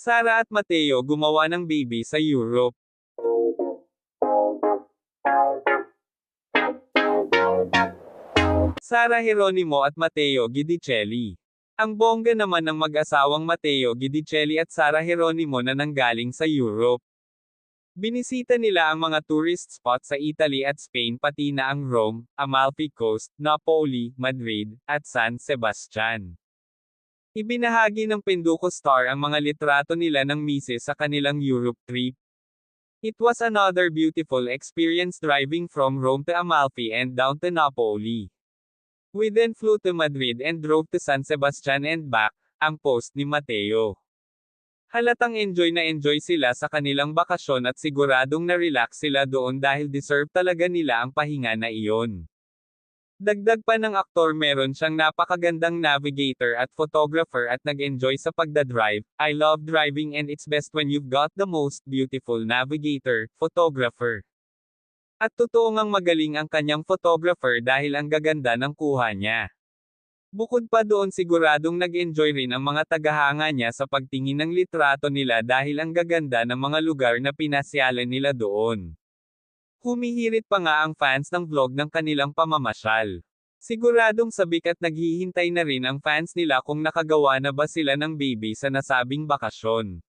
Sara at Mateo gumawa ng baby sa Europe. Sara Geronimo at Mateo Gidicelli. Ang bongga naman ng mag-asawang Mateo Gidicelli at Sara Geronimo na nanggaling sa Europe. Binisita nila ang mga tourist spot sa Italy at Spain pati na ang Rome, Amalfi Coast, Napoli, Madrid, at San Sebastian. Ibinahagi ng Penduko Star ang mga litrato nila ng misis sa kanilang Europe trip. It was another beautiful experience driving from Rome to Amalfi and down to Napoli. We then flew to Madrid and drove to San Sebastian and back, ang post ni Mateo. Halatang enjoy na enjoy sila sa kanilang bakasyon at siguradong na-relax sila doon dahil deserve talaga nila ang pahinga na iyon. Dagdag pa ng aktor meron siyang napakagandang navigator at photographer at nag-enjoy sa pagdadrive. I love driving and it's best when you've got the most beautiful navigator, photographer. At totoo ngang magaling ang kanyang photographer dahil ang gaganda ng kuha niya. Bukod pa doon siguradong nag-enjoy rin ang mga tagahanga niya sa pagtingin ng litrato nila dahil ang gaganda ng mga lugar na pinasyalan nila doon. Humihirit pa nga ang fans ng vlog ng kanilang pamamasyal. Siguradong sabik at naghihintay na rin ang fans nila kung nakagawa na ba sila ng baby sa nasabing bakasyon.